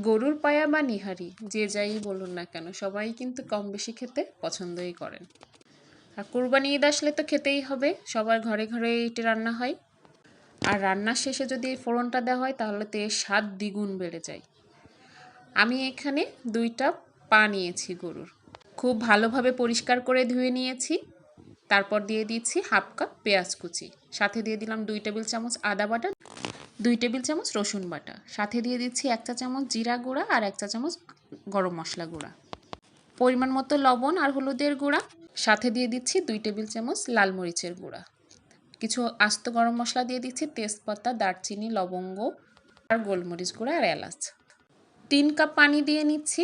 গরুর পায়া বা নিহারি, যে যাই বলুন না কেন, সবাই কিন্তু কম বেশি খেতে পছন্দই করেন। আর কুরবানি ঈদ আসলে তো খেতেই হবে, সবার ঘরে ঘরে এটি রান্না হয়। আর রান্নার শেষে যদি এই ফোড়নটা দেওয়া হয়, তাহলে তো এর স্বাদ দ্বিগুণ বেড়ে যায়। আমি এখানে দুইটা পা নিয়েছি গরুর। খুব ভালোভাবে পরিষ্কার করে ধুয়ে নিয়েছি। তারপর দিয়ে দিচ্ছি হাফ কাপ পেঁয়াজ কুচি। সাথে দিয়ে দিলাম দুই টেবিল চামচ আদা বাটা দুই টেবিল চামচ রসুন বাটা। সাথে দিয়ে দিচ্ছি এক চা চামচ জিরা গুঁড়া আর এক চা চামচ গরম মশলা গুঁড়া। পরিমাণ মতো লবণ আর হলুদের গুঁড়া। সাথে দিয়ে দিচ্ছি দুই টেবিল চামচ লাল মরিচের গুঁড়া। কিছু আস্ত গরম মশলা দিয়ে দিচ্ছি তেজপাতা, দারচিনি, লবঙ্গ আর গোলমরিচ গুঁড়া আর এলাচ। তিন কাপ পানি দিয়ে নিচ্ছি।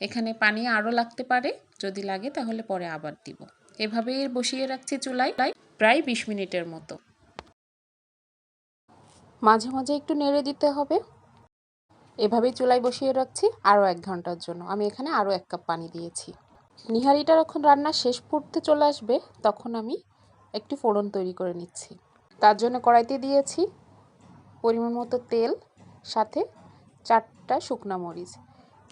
এখানে পানি আরও লাগতে পারে। যদি লাগে তাহলে পরে আবার দিব। এভাবে বসিয়ে রাখছি চুলায় প্রায় বিশ মিনিটের মতো। মাঝে মাঝে একটু নেড়ে দিতে হবে। এভাবেই চুলায় বসিয়ে রাখছি আরও এক ঘণ্টার জন্য। আমি এখানে আরও এক কাপ পানি দিয়েছি। নিহারিটা যখন রান্না শেষ ফুটতে চলে আসবে, তখন আমি একটি ফোড়ন তৈরি করে নিচ্ছি। তার জন্য কড়াইতে দিয়েছি পরিমাণ মতো তেল, সাথে চারটা শুকনা মরিচ।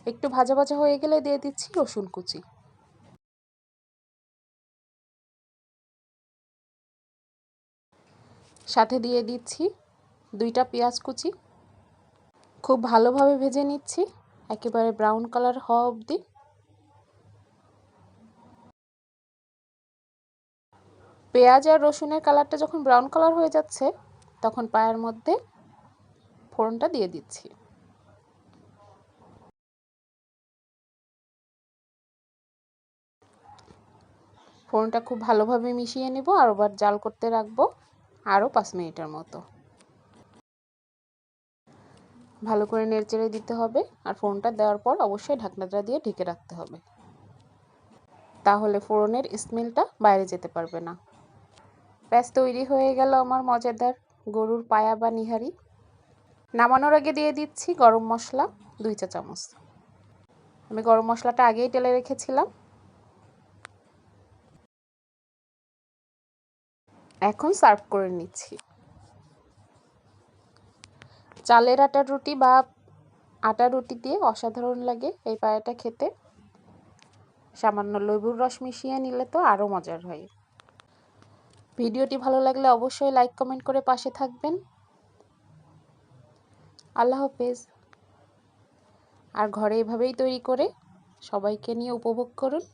একটু ভাজা ভাজা হয়ে গেলে দিয়ে দিচ্ছি রসুন কুচি। সাথে দিয়ে দিচ্ছি দুইটা পেঁয়াজ কুচি। খুব ভালোভাবে ভেজে নিচ্ছি, একেবারে ব্রাউন কালার হওয়া অবধি। পেঁয়াজ আর রসুনের কালারটা যখন ব্রাউন কালার হয়ে যাচ্ছে, তখন পায়ের মধ্যে ফোড়নটা দিয়ে দিচ্ছি। ফোড়নটা খুব ভালোভাবে মিশিয়ে নেব আর আবার জাল করতে রাখব, আরও পাঁচ মিনিটের মতো। ভালো করে নেড়চেড়ে দিতে হবে আর ফোড়নটা দেওয়ার পর অবশ্যই ঢাকনাটা দিয়ে ঢেকে রাখতে হবে। তাহলে ফোড়নের স্মেলটা বাইরে যেতে পারবে না। ব্যাস তৈরি হয়ে গেল আমার মজাদার গরুর পায়া বা নিহারি। নামানোর আগে দিয়ে দিচ্ছি গরম মশলা, দুই চা চামচ। আমি গরম মশলাটা আগেই টেলে রেখেছিলাম। এখন সার্ভ করে নিচ্ছি। চালের আটার রুটি বা আটা রুটি দিয়ে অসাধারণ লাগে এই পায়াটা খেতে। সামান্য লেবুর রস মিশিয়ে নিলে তো আরও মজার হয়। ভিডিওটি ভালো লাগলে অবশ্যই লাইক, কমেন্ট করে পাশে থাকবেন। আল্লাহ হাফেজ। আর ঘরে এভাবেই তৈরি করে সবাইকে নিয়ে উপভোগ করুন।